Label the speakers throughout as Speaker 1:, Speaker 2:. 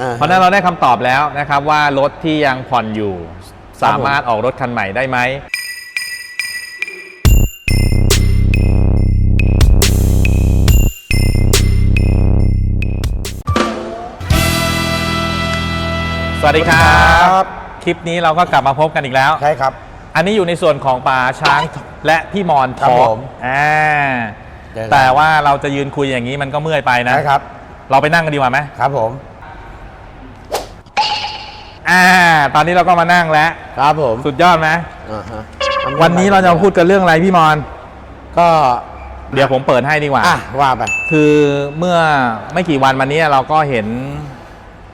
Speaker 1: อ่าฮะ
Speaker 2: เพราะฉะนั้นเราได้คำตอบแล้วนะครับว่ารถที่ยังผ่อนอยู่
Speaker 1: ครับ
Speaker 2: สามารถออกรถคันใหม่ได้ไหม สวัสดีครับคลิปนี้เราก็กลับมาพบกันอีกแล้ว
Speaker 1: ใช่ครับ
Speaker 2: อันนี้อยู่ในส่วนของป่าช้างและพี่มอนท
Speaker 1: ครับ
Speaker 2: อ
Speaker 1: ผ
Speaker 2: ล์ก
Speaker 1: ม
Speaker 2: อ่า
Speaker 1: เจอกัน
Speaker 2: แต่ว่าเราจะยืนคุยอย่างนี้มันก็เมื่อยไปนะ
Speaker 1: ใช่ครับ
Speaker 2: เราไปนั่งกันดีกว่าไหม
Speaker 1: ครับผม
Speaker 2: อ่าตอนนี้เราก็มานั่งแล้ว
Speaker 1: ครับผม
Speaker 2: สุดยอดไหม
Speaker 1: อ่าฮะ
Speaker 2: วันนี้เราจะมาพูดกันเรื่องอะไรพี่มอน
Speaker 1: ก็
Speaker 2: เดี๋ยวผมเปิดให้ดีกว่า
Speaker 1: อะว่าไป
Speaker 2: คือเมื่อไม่กี่วันมานี้เราก็เห็น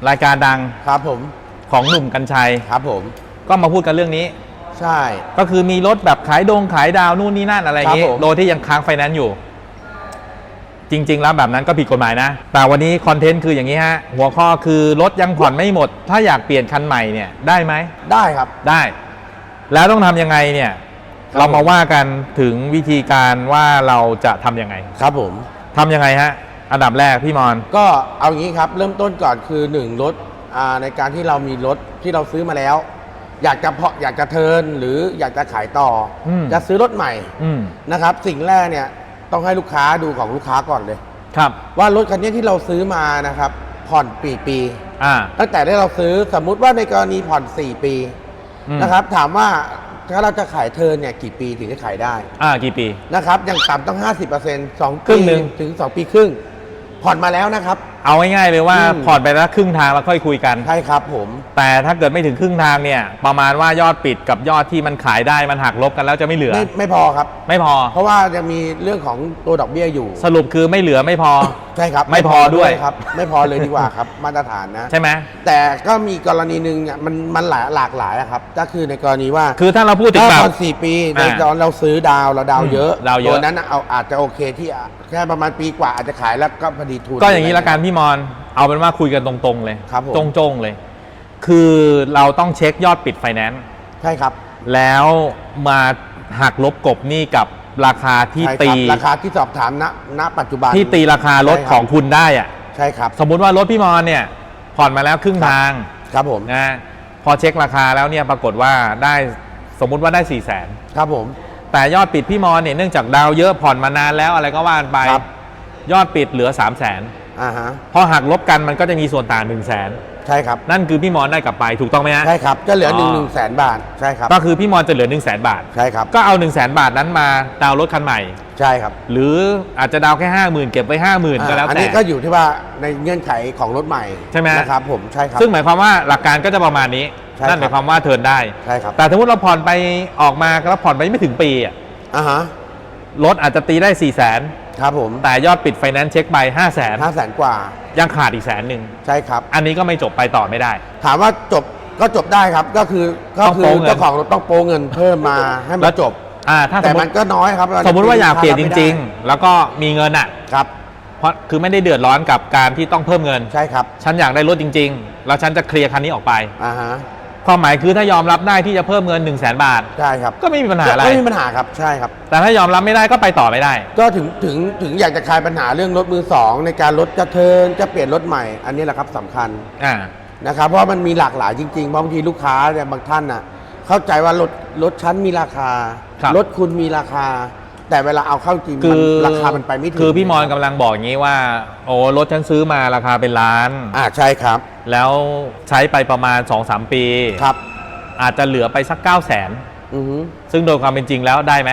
Speaker 2: รายการดัง
Speaker 1: ครับผม
Speaker 2: ของหนุ่มกัญชัย
Speaker 1: ครับผม
Speaker 2: ก็มาพูดกันเรื่องนี้
Speaker 1: ใช่
Speaker 2: ก็คือมีรถแบบขายดงขายดาวนู่นนี่นั่นอะไรอย่างงี้
Speaker 1: ครับผม
Speaker 2: โดยที่ยังค้างไฟแนนซ์อยู่ จริง ๆ แล้วแบบนั้นก็ผิดกฎหมายนะ แต่วันนี้คอนเทนต์คืออย่างนี้ฮะ หัวข้อคือรถยังผ่อนไม่หมด ถ้าอยากเปลี่ยนคันใหม่เนี่ยได้ไหม
Speaker 1: ได้ครับ
Speaker 2: ได้ แล้วต้องทำยังไงเนี่ย
Speaker 1: ครับ
Speaker 2: เรามาว่ากันถึงวิธีการว่าเราจะทำยังไง
Speaker 1: ครับผม
Speaker 2: ทำยังไงฮะ อันดับแรกพี่มอน
Speaker 1: ก็เอางี้ครับ เริ่มต้นก่อนคือหนึ่งรถอ่าในการที่เรามีรถที่เราซื้อมาแล้ว อยากจะเพาะอยากจะเทิร์นหรืออยากจะขายต่ออ
Speaker 2: ม
Speaker 1: จะซื้อรถใหม่
Speaker 2: อืม
Speaker 1: นะครับ สิ่งแรกเนี่ย ต้องให้ลูกค้าดูของลูกค้าก่อนเลย
Speaker 2: ครับ
Speaker 1: ว่ารถคันนี้ที่เราซื้อมานะครับ ผ่อนปีปี
Speaker 2: อ่า
Speaker 1: ตั้งแต่ที่เราซื้อสมมุติว่าในกรณีผ่อน 4 ปี
Speaker 2: อืม
Speaker 1: นะครับ ถามว่าถ้าเราจะขายเทิร์นเนี่ยกี่ปีถึงจะขายได้
Speaker 2: อ่ากี่ปี
Speaker 1: นะครับอย่างต่ำต้อง 50% 2
Speaker 2: ครึ่
Speaker 1: ปี
Speaker 2: งหนึ่ง
Speaker 1: ถึง 2 ปีครึ่ง ผ่อนมาแล้วนะครับ
Speaker 2: เอาง่ายๆเลยว่า
Speaker 1: อืม
Speaker 2: ผ่อนไปแล้วครึ่งทางแล้วค่อยคุยกัน
Speaker 1: ใช่ครับผม
Speaker 2: แต่ถ้าเกิดไม่ถึงครึ่งทางเนี่ย ประมาณว่ายอดปิดกับยอดที่มันขายได้มันหักลบกันแล้วจะไม่เหลือ
Speaker 1: ไม่ไม่พอครับ
Speaker 2: ไม่พอ
Speaker 1: เพราะว่ายังมีเรื่องของตัวดอกเบี้ยอยู่
Speaker 2: สรุปคือไม่เหลือไม่พอ
Speaker 1: ใช่ครับ
Speaker 2: ไม่พอด้วย
Speaker 1: ครับ ไม่พอเลยดีกว่าครับ มาตรฐานนะ
Speaker 2: ใช่ไหม
Speaker 1: แต่ก็มีกรณีหนึ่งอะมันมันหลายหลากหลายอะครับ ก็คือในกรณีว่า
Speaker 2: คือถ้าเราพูดถึง
Speaker 1: ถ้า
Speaker 2: แบบ
Speaker 1: ตอนสี่ปีใน
Speaker 2: อ่า
Speaker 1: ตอนเราซื้อดาวเราดาวเยอะ
Speaker 2: อืมดาวเยอะ
Speaker 1: ตัวนั้นน่ะเอาอาจจะโอเคที่อะแค่ประมาณปีกว่าอาจจะขายแล้วก็พอดีทุน
Speaker 2: ก็อย่างนี้ละกันพี่มอนเอาเป็นว่าคุยกันตรงๆเลย
Speaker 1: ครับผม
Speaker 2: จงๆเลย คือเราต้องเช็คยอดปิดไฟแนนซ์
Speaker 1: ใช่ครับ
Speaker 2: แล้วมาหักลบกบหนี้กับราคาที่
Speaker 1: ใช่ค
Speaker 2: ตี
Speaker 1: รับราคาที่สอบถามณณปัจจุบัน
Speaker 2: ที่ตีราคารถ
Speaker 1: ใช่ครับ
Speaker 2: ของคุณได้อะ
Speaker 1: ใช่ครับ
Speaker 2: สมมุติว่ารถพี่มอนเนี่ยผ่อนมาแล้วครึ่ง
Speaker 1: ครับ
Speaker 2: ทาง
Speaker 1: ครับผม
Speaker 2: นะพอเช็คราคาแล้วเนี่ยปรากฏว่าได้สมมุติว่าได้4ี่แสน
Speaker 1: ครับผม
Speaker 2: แต่ยอดปิดพี่มอนเนี่ยเนื่องจากดาวเยอะผ่อนมานานแล้วอะไรก็ว่ากันไป
Speaker 1: ครับ
Speaker 2: ยอดปิดเหลือ 3 0 0แสน
Speaker 1: อ่าฮะ
Speaker 2: พอหักลบกันมันก็จะมีส่วนต่าง1 0 0 0 0แสน
Speaker 1: ใช่ครับ
Speaker 2: นั่นคือพี่มอนได้กลับไปถูกต้องไหมฮะ
Speaker 1: ใช่ครับจะเหลือ
Speaker 2: อ๋อ
Speaker 1: หนึ่งหนึ่งแสนบาทใช่ครับ
Speaker 2: ก็คือพี่มอนจะเหลือ1 0 0 0 0แสนบาท
Speaker 1: ใช่ครับ
Speaker 2: ก็เอา1 0 0 0 0แสนบาทนั้นมาดาวน์รถคันใหม่
Speaker 1: ใช่ครับ
Speaker 2: หรืออาจจะดาวน์แค่ 5 0,000 เก็บไว้ 50,000 ก็แล้ว
Speaker 1: อัน
Speaker 2: แต่
Speaker 1: นี้ก็อยู่ที่ว่าในเงื่อนไขของรถใหม่
Speaker 2: ใช่ไหม
Speaker 1: นะครับผมใช่ครับ
Speaker 2: ซึ่งหมายความว่าหลักการก็จะประมาณนี้
Speaker 1: ใช่
Speaker 2: นั่นห
Speaker 1: ครั
Speaker 2: มา
Speaker 1: บ
Speaker 2: ยความว่าเทิร์นได้
Speaker 1: ใช่ครับ
Speaker 2: แต่สมมติเราผ่อนไปออกมาแล้วผ่อนไปไม่ถึงปีอะ
Speaker 1: อ่าฮะ
Speaker 2: รถอาจจะตีได้4 0 0แสน
Speaker 1: ครับผม
Speaker 2: แต่ยอดปิดไฟแนนซ์เช็คไป5 0 0แสน
Speaker 1: ห้าแสนกว่า
Speaker 2: ยังขาดอีกแสนหนึ่ง
Speaker 1: ใช่ครับ
Speaker 2: อันนี้ก็ไม่จบไปต่อไม่ได้
Speaker 1: ถามว่าจบก็จบได้ครับก็คือก็
Speaker 2: ต้อง
Speaker 1: คื
Speaker 2: โป
Speaker 1: อ
Speaker 2: เงิน
Speaker 1: เจ้าของรถต้องโปเงินเพิ่มมาให้มั
Speaker 2: แล้
Speaker 1: น
Speaker 2: ว
Speaker 1: จบ
Speaker 2: อ่าถ้าส
Speaker 1: แต่
Speaker 2: มม
Speaker 1: มัน
Speaker 2: ติ
Speaker 1: ก็น้อยครับ
Speaker 2: สมมุติว่าอยากเปลี่ยนจ
Speaker 1: ไม่ได้
Speaker 2: ริง ๆ แล้วก็มีเงินอะ
Speaker 1: ครับ
Speaker 2: เพราะคือไม่ได้เดือดร้อนกับการที่ต้องเพิ่มเงิน
Speaker 1: ใช่ครับ
Speaker 2: ฉันอยากได้รถจริง ๆ แล้วฉันจะเคลียร์คันนี้ออกไป
Speaker 1: อ่าฮะ
Speaker 2: ความหมายคือถ้ายอมรับได้ที่จะเพิ่มเงิน1 0 0 0 0แบาท
Speaker 1: ใช่ครับ
Speaker 2: ก็ไม่มีปัญหาอะไร
Speaker 1: ไม่มีปัญหาครับใช่ครับ
Speaker 2: แต่ถ้ายอมรับไม่ได้ก็ไปต่อไม่ได้
Speaker 1: ก็ถึงถึงถึงอยากจะคลายปัญหาเรื่องรถมือสองในการลดจะเทิร์นจะเปลี่ยนรถใหม่ อันนี้แหละครับสำคัญ
Speaker 2: อ่า
Speaker 1: นะครับเพราะมันมีหลากหลายจริงๆบางทีลูกค้าเนี่ยบางท่านน่ะเข้าใจว่ารถรถชั้นมีราคา
Speaker 2: ครับ
Speaker 1: รถคุณมีราคา แต่เวลาเอาเข้าจริง
Speaker 2: คื
Speaker 1: มัน
Speaker 2: อ
Speaker 1: ราคามันไปไม่ถึง
Speaker 2: คือพี่มอนกำลังบอกอย่างนี้ว่า โอ้รถฉันซื้อมาราคาเป็นล้าน
Speaker 1: อ่าใช่ครับ
Speaker 2: แล้วใช้ไปประมาณ 2-3 ปี
Speaker 1: ครับ
Speaker 2: อาจจะเหลือไปสัก 9 0 0 0 0น
Speaker 1: อือฮึ
Speaker 2: ซึ่งโดยความเป็นจริงแล้วได้ไหม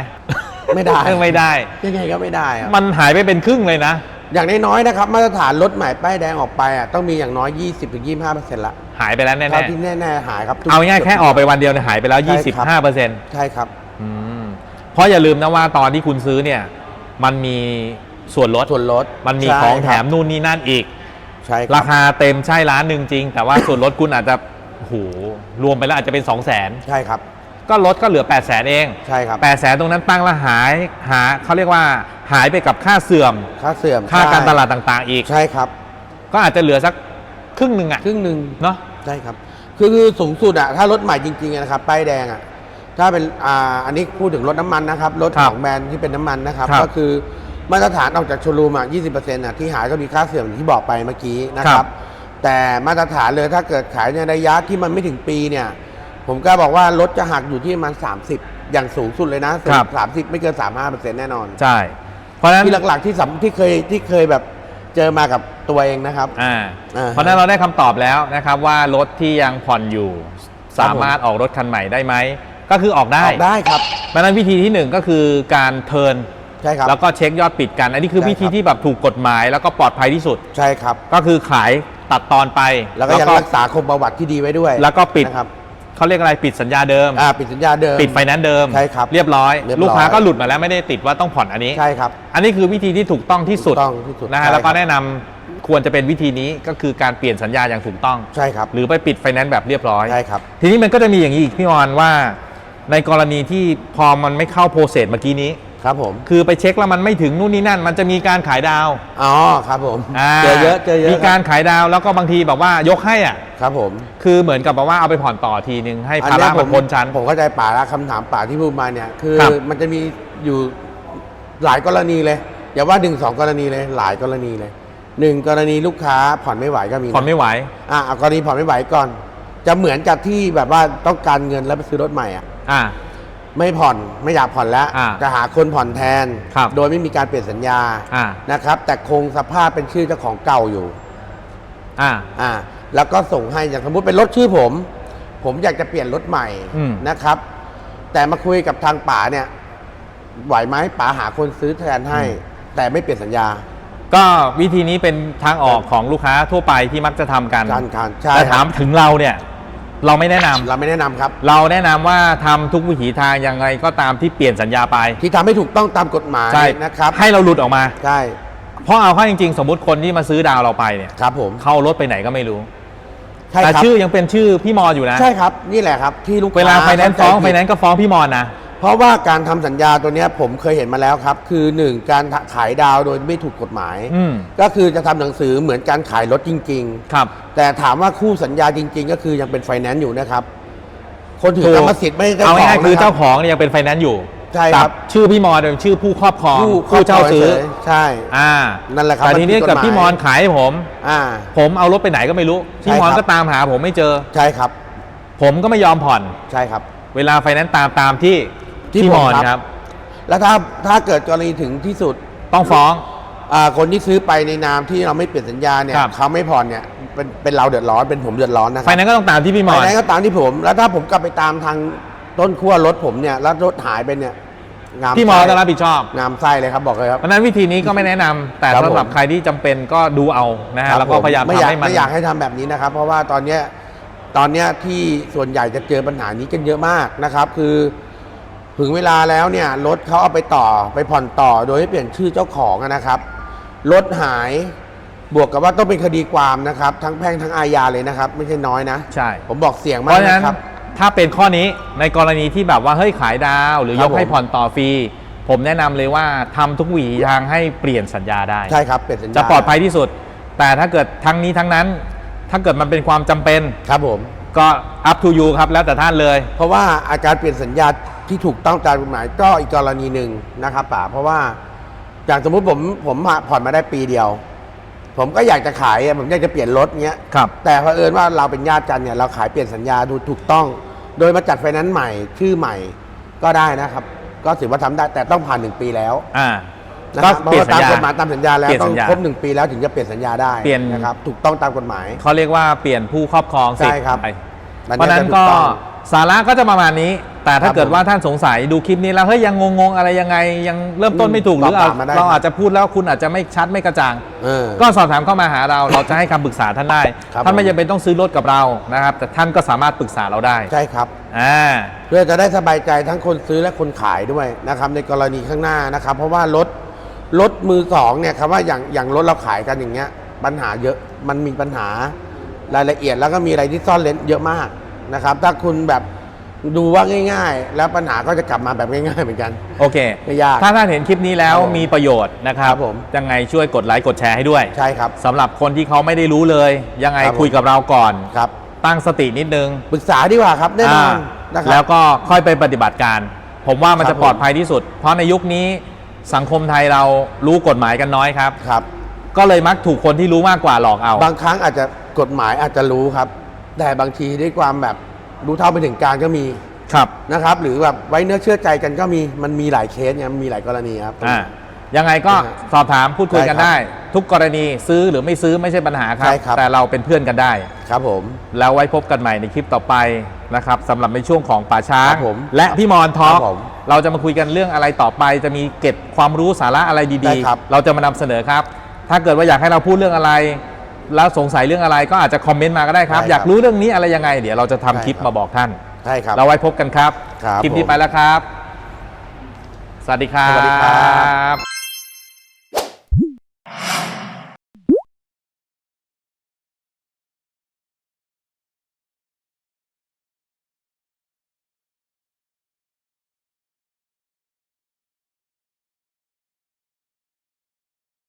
Speaker 1: ไม่ได้
Speaker 2: ไม่ได้
Speaker 1: ยังไงก็ไม่ได้อะ
Speaker 2: มันหายไปเป็นครึ่งเลยนะ
Speaker 1: อย่างน้อยๆนะครับ มาตรฐานรถใหม่ป้ายแดงออกไปอะต้องมีอย่างน้อย 20-25%ละ
Speaker 2: หายไปแล้วแน่
Speaker 1: เท่าที่แน่ๆหายครับทุก
Speaker 2: ๆเอาง่ายๆแค่ออกไปวันเดียวเนี่ยหายไปแล้ว
Speaker 1: ใช่ครับ
Speaker 2: 25เปอร์เซ็นต์
Speaker 1: ใช่ครับ
Speaker 2: เพ ราะอย่าลืมนะว่าตอนที่คุณซื้อเนี่ย มันมีส่วนลด
Speaker 1: ส่วนลด
Speaker 2: มันมี
Speaker 1: ใช่
Speaker 2: ของแถ
Speaker 1: ครับ
Speaker 2: มนู่นนี่นั่นอีก
Speaker 1: ใช่ค
Speaker 2: รา
Speaker 1: บ
Speaker 2: คาเต็มใช่ร้านหนึ่งจริง แต่ว่า ส่วนลดคุณอาจจะโอ้โหรวมไปแล้วอาจจะเป็น 2 0 0 0 0น
Speaker 1: ใช่ครับ
Speaker 2: ก็ลดก็เหลือ 8 0 0 0 0นเอง
Speaker 1: ใช่ครับ
Speaker 2: 8 0 0 0 0นตรงนั้นตั้งแล้วหายหาเขาเรียกว่าหายไปกับค่าเสื่อม
Speaker 1: ค่าเสื่อม
Speaker 2: ค่าการ
Speaker 1: ใช่
Speaker 2: ตลาดต่างๆ อีก
Speaker 1: ใช่ครับ
Speaker 2: ก็อาจจะเหลือสักครึ่งหนึ่งอะ
Speaker 1: ครึ่งหนึ่ง
Speaker 2: เนาะ
Speaker 1: ใช่ครับ คือคือสูงสุดอะถ้ารถใหม่จริงๆอะนะครับป้ายแดงอะ ถ้าเป็นอ่าอันนี้พูดถึงรถน้ำมันนะครับ รถ
Speaker 2: ครับ
Speaker 1: ของแบรนด์ที่เป็นน้ำมันนะครับ
Speaker 2: ครับ
Speaker 1: ก็คือมาตรฐานออกจากโชว์รูมอะ20%อะที่หายก็มีค่าเสื่อมอย่างที่บอกไปเมื่อกี้นะค
Speaker 2: ครั
Speaker 1: รับ
Speaker 2: บ
Speaker 1: แต่มาตรฐานเลยถ้าเกิดขายในระยะที่มันไม่ถึงปีเนี่ย ผมก็บอกว่ารถจะหักอยู่ที่ประมัน30 อย่างสูงสุดเลยนะครับ สามสิบไม่เกิน35เปอร์เซ็นต์แน่นอน
Speaker 2: ใช่ เพราะฉะนั้น
Speaker 1: ที่หลักๆที่สำที่เคยที่เคยแบบเจอมากับตัวเองนะครับ
Speaker 2: อ่า
Speaker 1: อ่า
Speaker 2: เพราะฉะนั้นเราได้คำตอบแล้วนะครับว่ารถที่ยังผ่อนอยู่ สามารถออกรถคันใหม่ได้ไหม ก็คือออกได้
Speaker 1: ออกได้ครับ
Speaker 2: เพราะฉะนั้นวิธีที่หนึ่งก็คือการเทิร์น
Speaker 1: ใช่ครับ
Speaker 2: แล้วก็เช็คยอดปิดกัน อันนี้คือ
Speaker 1: ใช่
Speaker 2: วิธี
Speaker 1: ครับ
Speaker 2: ที่แบบถูกกฎหมายแล้วก็ปลอดภัยที่สุด
Speaker 1: ใช่ครับ
Speaker 2: ก็คือขายตัดตอนไป
Speaker 1: แล้วก็ยังรักษาคงประวัติที่ดีไว้ด้วย
Speaker 2: แล้วก็ปิด
Speaker 1: นะครับ
Speaker 2: เขาเรียกอะไรปิดสัญญาเดิม
Speaker 1: อ่าปิดสัญญาเดิม
Speaker 2: ปิดไฟแนนซ์เดิม
Speaker 1: ใช่ครับ
Speaker 2: เรียบร้อย
Speaker 1: เรียบร้อย
Speaker 2: ลูกค้าก็หลุดมาแล้วไม่ได้ติดว่าต้องผ่อนอันนี้
Speaker 1: ใช่ครับ
Speaker 2: อันนี้คือวิธีที่ถูกต้องที่สุด
Speaker 1: ถูกต้องที่สุด
Speaker 2: นะ
Speaker 1: ใช่
Speaker 2: ฮะแล้วก็
Speaker 1: ครับ
Speaker 2: แนะนำควรจะเป็นวิธีนี้ก็คือการเปลี่ยนสัญญาอย่างถูกต้อง
Speaker 1: ใช่ครับ
Speaker 2: หรือไปปิดไฟแนนซ์แบบเรียบร้อย
Speaker 1: ใช่ครับ
Speaker 2: ทีนี้มันก็จะมีอย่างนี้อีกพี่ออนว่า ในกรณีที่พอมันไม่เข้าโปรเซสเมื่อกี้นี้
Speaker 1: ครับผม
Speaker 2: คือไปเช็คแล้วมันไม่ถึงนู่นนี่นั่น มันจะมีการขายดาว
Speaker 1: อ๋อครับผมาเจอเยอะเจอเยอะ
Speaker 2: มีการขายดาวแล้วก็บางทีแบบว่ายกให้อะ
Speaker 1: ครับผม
Speaker 2: คือเหมือนกับแบบว่าเอาไปผ่อนต่อทีนึงให้
Speaker 1: อัน
Speaker 2: ภา
Speaker 1: เนี้
Speaker 2: ระ
Speaker 1: ย
Speaker 2: มันพ้นชั้น
Speaker 1: ผมเข้าใจป่าแล้วคำถามป่าที่พูดมาเนี่ย คือ
Speaker 2: ครับ
Speaker 1: มันจะมีอยู่หลายกรณีเลย อย่าว่าหนึ่งสองกรณีเลยหลายกรณีเลยหนึ่งกรณีลูกค้าผ่อนไม่ไหวก็มีะ
Speaker 2: ผ่อนไม่ไหว
Speaker 1: อะเอากรณีผ่อนไม่ไหวก่อน จะเหมือนกับที่แบบว่าต้องการเงินแล้วไปซื้อรถใหม่อะ
Speaker 2: อ่า
Speaker 1: ไม่ผ่อนไม่อยากผ่อนแล้ว
Speaker 2: อ่า
Speaker 1: จะหาคนผ่อนแทน
Speaker 2: ครับ
Speaker 1: โดยไม่มีการเปลี่ยนสัญญา
Speaker 2: อ่า
Speaker 1: นะครับ แต่คงสภาพเป็นชื่อเจ้าของเก่าอยู่
Speaker 2: อ่า
Speaker 1: อ่าแล้วก็ส่งให้อย่างสมมติเป็นรถชื่อผม ผมอยากจะเปลี่ยนรถใหม่
Speaker 2: อืม
Speaker 1: นะครับ แต่มาคุยกับทางป๋าเนี่ย ไหวไหมป๋าหาคนซื้อแทนให้ แต่ไม่เปลี่ยนสัญญา
Speaker 2: ก็วิธีนี้เป็นทางออกของลูกค้าทั่วไปที่มักจะทำกัน
Speaker 1: การการใช่
Speaker 2: แต่
Speaker 1: ค
Speaker 2: ถา
Speaker 1: รั
Speaker 2: ม
Speaker 1: บ
Speaker 2: ถึงเราเนี่ย เราไม่แนะนำ
Speaker 1: เราไม่แนะนำครับ
Speaker 2: เราแนะนำว่าทำทุกวิถีทางยังไงก็ตามที่เปลี่ยนสัญญาไป
Speaker 1: ที่ทำให้ถูกต้องตามกฎหมาย
Speaker 2: ใช่
Speaker 1: นะครับ
Speaker 2: ให้เราหลุดออกมา
Speaker 1: ใช่
Speaker 2: เพราะเอาเข้าจริงๆ สมมติคนที่มาซื้อดาวเราไปเนี่ย
Speaker 1: ครับผม
Speaker 2: เข้ารถไปไหนก็ไม่รู้
Speaker 1: ใช่
Speaker 2: แต่
Speaker 1: ครับ
Speaker 2: ชื่อยังเป็นชื่อพี่มออยู่นะ
Speaker 1: ใช่ครับนี่แหละครับที่ลูกค้า
Speaker 2: เวลาไฟแนนซ์ฟ้อง
Speaker 1: เข้าใจ
Speaker 2: ไฟ
Speaker 1: ผิด
Speaker 2: แนนซ์ก็ฟ้องพี่มอนนะ
Speaker 1: เพราะว่าการทำสัญญาตัวเนี้ยผมเคยเห็นมาแล้วครับ คือหนึ่งการขายดาวโดยไม่ถูกกฎหมาย
Speaker 2: อืม
Speaker 1: ก็คือจะทำหนังสือเหมือนการขายรถจริง
Speaker 2: ครับ
Speaker 1: ๆ แต่ถามว่าคู่สัญญาจริง ๆ ก็คือยังเป็นไฟแนนซ์อยู่นะครับ คนถือ
Speaker 2: ถูก
Speaker 1: กรรมสิทธิ์ไม่ได้
Speaker 2: เอาง่ายๆคือ
Speaker 1: นะรับ
Speaker 2: เจ้าของเนี่ยยังเป็นไฟแนนซ์อยู่
Speaker 1: ใช่ครับ
Speaker 2: แต่ชื่อพี่มอนเป็นชื่อผู้ครอบครอง
Speaker 1: ผู้
Speaker 2: ผู้เช่าซื้อ
Speaker 1: ฉยๆใช่
Speaker 2: อ่า
Speaker 1: นั่นแหละครับ
Speaker 2: แต่ทีนี้
Speaker 1: มันผิดกฎ
Speaker 2: กับ
Speaker 1: หมาย
Speaker 2: พี่มอนขายให้ผม
Speaker 1: อ่า
Speaker 2: ผมเอารถไปไหนก็ไม่รู้ พี่มอน
Speaker 1: ใช่ครับ
Speaker 2: ก็ตามหาผมไม่เจอ
Speaker 1: ใช่ครับ
Speaker 2: ผมก็ไม่ยอมผ่อน
Speaker 1: ใช่ครับ
Speaker 2: เวลาไฟแนนซ์ตามตามที่
Speaker 1: ที่
Speaker 2: พี่มอน
Speaker 1: ผมครับ
Speaker 2: ครับ
Speaker 1: แล้วถ้าถ้าเกิดกรณีถึงที่สุด
Speaker 2: ต้องฟ้อง
Speaker 1: อ่าคนที่ซื้อไปในนามที่เราไม่เปลี่ยนสัญญาเนี่ย
Speaker 2: ครับ
Speaker 1: เขาไม่ผ่อนเนี่ยเป็นเป็นเราเดือดร้อนเป็นผมเดือดร้อนนะค
Speaker 2: ไฟ
Speaker 1: รับ
Speaker 2: แนนซ์ก็ต้องตามที่พี่ม
Speaker 1: ไฟ
Speaker 2: อน
Speaker 1: แนนซ์ก็ตามที่ผม แล้วถ้าผมกลับไปตามทางต้นขั้วรถผมเนี่ยแล้วรถหายไปเนี่ยงาม
Speaker 2: พี่มอน
Speaker 1: ไส้
Speaker 2: ต้องรับผิดชอบ
Speaker 1: งามไส้เลยครับบอกเลยครับ
Speaker 2: เพราะฉะนั้นวิธีนี้ก็ไม่แนะนำแต่
Speaker 1: ครับ
Speaker 2: สำหรับ
Speaker 1: ผม
Speaker 2: ใครที่จำเป็นก็ดูเอานะฮะ
Speaker 1: ครับ
Speaker 2: แล้วก็
Speaker 1: ผม
Speaker 2: พยายาม
Speaker 1: ไม่
Speaker 2: ทำ
Speaker 1: อยาก
Speaker 2: ให้มัน
Speaker 1: ไม่อยากให้ทำแบบนี้นะครับ เพราะว่าตอนเนี้ยตอนเนี้ยที่ส่วนใหญ่จะเจอปัญหานี้กันเยอะมากนะครับ คือ ถึงเวลาแล้วเนี่ยรถเขาเอาไปต่อไปผ่อนต่อโดยไม่เปลี่ยนชื่อเจ้าของอะนะครับรถหายบวกกับว่าต้องเป็นคดีความนะครับ ทั้งแพ่งทั้งอาญาเลยนะครับ ไม่ใช่น้อยนะ
Speaker 2: ใช่
Speaker 1: ผมบอกเสี่ยง
Speaker 2: เพ
Speaker 1: มาก
Speaker 2: ราะฉะนั้น
Speaker 1: นะครับ
Speaker 2: ถ้าเป็นข้อนี้ในกรณีที่แบบว่าเฮ้ยขายดาว หรือ
Speaker 1: ครั
Speaker 2: ย
Speaker 1: บ
Speaker 2: กให้
Speaker 1: ผม
Speaker 2: ผ่อนต่อฟรีผมแนะนำเลยว่าทำทุกวิถีทางให้เปลี่ยนสัญญาได้
Speaker 1: ใช่ครับเปลี่ยนสัญญา
Speaker 2: จะปลอดภัยที่สุด แต่ถ้าเกิดทั้งนี้ทั้งนั้น ถ้าเกิดมันเป็นความจำเป็น
Speaker 1: ครับผม
Speaker 2: ก็ up to you ครับแล้วแต่ท่านเลย
Speaker 1: เพราะว่าอาการเปลี่ยนสัญญา ที่ถูกต้องตามกฎหมายก็อีกกรณีหนึ่งนะครับป๋าเพราะว่าอย่างสมมุติผมผมผ่อนมาได้ปีเดียว ผมก็อยากจะขายอะผมอยากจะเปลี่ยนรถเงี้ย
Speaker 2: ครับ
Speaker 1: แต่เผอิญว่าเราเป็นญาติกันเนี่ยเราขายเปลี่ยนสัญญาดูถูกต้อง โดยมาจัดไฟแนนซ์ใหม่ชื่อใหม่ก็ได้นะครับ ก็ถือว่าทำได้แต่ต้องผ่านหนึ่งปีแล้ว
Speaker 2: อ่า
Speaker 1: นะ
Speaker 2: ก็
Speaker 1: ครับเพ
Speaker 2: เป
Speaker 1: ราะ
Speaker 2: ลี่ยน
Speaker 1: ว่า
Speaker 2: สั
Speaker 1: ตามกฎห
Speaker 2: ญญา
Speaker 1: มายตามสัญญาแล้ว
Speaker 2: เปลี่ยน
Speaker 1: ต้อ
Speaker 2: สั
Speaker 1: ง
Speaker 2: ญญา
Speaker 1: ครบหนึ่งปีแล้วถึงจะเปลี่ยนสัญญาได้
Speaker 2: เปลี่ยน
Speaker 1: นะครับถูกต้องตามกฎหมาย
Speaker 2: เขาเรียกว่าเปลี่ยนผู้ครอบครองสิท
Speaker 1: ใช่
Speaker 2: ธิ์
Speaker 1: ครับ
Speaker 2: ไป
Speaker 1: อั
Speaker 2: เพราะฉะนั้น
Speaker 1: จถู
Speaker 2: ก็
Speaker 1: ต้อง
Speaker 2: สาระก็จะประมาณนี้ แต่ถ้า
Speaker 1: ครับ
Speaker 2: เกิดว่าท่านสงสัยดูคลิปนี้แล้วเฮ้ยยังงงๆอะไรยังไงยังเริ่มต้นไม่ถูกห
Speaker 1: อืม
Speaker 2: รือ
Speaker 1: สอบถามมาได้
Speaker 2: เราอาจจะพูดแล้วคุณอาจจะไม่ชัดไม่กระจ่าง
Speaker 1: เออ
Speaker 2: ก็สอบถามเข้ามาหาเราเราจะให้คำปรึกษาท่านได้
Speaker 1: ครับ
Speaker 2: ท่านไม่
Speaker 1: ผม
Speaker 2: จำเป็นต้องซื้อรถกับเรานะครับ แต่ท่านก็สามารถปรึกษาเราได้
Speaker 1: ใช่ครับ
Speaker 2: อ่า
Speaker 1: เพื่อจะได้สบายใจทั้งคนซื้อและคนขายด้วยนะครับในกรณีข้างหน้านะครับ เพราะว่ารถรถมือสองเนี่ยคำว่าอย่างอย่างรถเราขายกันอย่างเงี้ย ปัญหาเยอะมันมีปัญหารายละเอียดแล้วก็มีอะไรที่ซ่อนเลนเยอะมากนะครับ ถ้าคุณแบบ ดูว่าง่ายๆ แล้วปัญหาก็จะกลับมาแบบง่ายๆเหมือนกัน
Speaker 2: โอเค
Speaker 1: ไม่ยาก
Speaker 2: ถ้าท่านเห็นคลิปนี้แล้ว
Speaker 1: ครับผม
Speaker 2: มีประโยชน์นะครับ
Speaker 1: ครับผม
Speaker 2: ยังไงช่วยกดไลค์กดแชร์ให้ด้วย
Speaker 1: ใช่ครับ
Speaker 2: สำหรับคนที่เขาไม่ได้รู้เลย ยังไง
Speaker 1: ครับผม
Speaker 2: คุยกับเราก่อน
Speaker 1: ครับ
Speaker 2: ตั้งสตินิดนึง
Speaker 1: ปรึกษาดีกว่าครับแน่นอน
Speaker 2: อ่า
Speaker 1: นะครั
Speaker 2: แล้
Speaker 1: บ
Speaker 2: วก็ค่อยไปปฏิบัติการ ผมว่ามัน
Speaker 1: ครั
Speaker 2: จะ
Speaker 1: บ
Speaker 2: ปลอดภัยที่สุด เพราะในยุคนี้สังคมไทยเรารู้กฎหมายกันน้อยครับ
Speaker 1: ครับ
Speaker 2: ก็เลยมักถูกคนที่รู้มากกว่าหลอกเอา
Speaker 1: บางครั้งอาจจะกฎหมายอาจจะรู้ครับ แต่บางทีด้วยความแบบ รู้เท่าไปถึงการก็มี
Speaker 2: ครับ
Speaker 1: นะครับ หรือแบบไว้เนื้อเชื่อใจกันก็มีมันมีหลายเคสเนี่ยมันมีหลายกรณีครับ
Speaker 2: อ่ายังไงก็
Speaker 1: นะฮะ
Speaker 2: สอบถามพูดคุยกัน
Speaker 1: ได้ครับ
Speaker 2: ได้ ทุกกรณีซื้อหรือไม่ซื้อไม่ใช่ปัญหาครับ
Speaker 1: ใช่ครับ
Speaker 2: แต่เราเป็นเพื่อนกันได้
Speaker 1: ครับผม
Speaker 2: แล้วไว้พบกันใหม่ในคลิปต่อไปนะครับสำหรับในช่วงของป่าช้า
Speaker 1: ครับผม
Speaker 2: และพี่มอนทอ
Speaker 1: ค
Speaker 2: ล์
Speaker 1: รั
Speaker 2: ก
Speaker 1: บผม
Speaker 2: เราจะมาคุยกันเรื่องอะไรต่อไป จะมีเก็บความรู้สาระอะไร
Speaker 1: ได้
Speaker 2: ดี
Speaker 1: ครับ
Speaker 2: ๆ เราจะมานำเสนอครับ ถ้าเกิดว่าอยากให้เราพูดเรื่องอะไร แล้วสงสัยเรื่องอะไรก็อาจจะคอมเมนต์มาก็ได้ครับ
Speaker 1: ได้ครับ
Speaker 2: อยากรู้เรื่องนี้อะไรยังไง เดี๋ยวเราจะทำ
Speaker 1: ได้
Speaker 2: คลิป
Speaker 1: ครับ
Speaker 2: มาบอกท่าน
Speaker 1: ใช่ครับ
Speaker 2: เราไว้พบกันครับ
Speaker 1: ครับ
Speaker 2: คลิปนี้
Speaker 1: ผม
Speaker 2: ไปแล้วครับ สวัสดีครับ
Speaker 1: สวัสดีครับ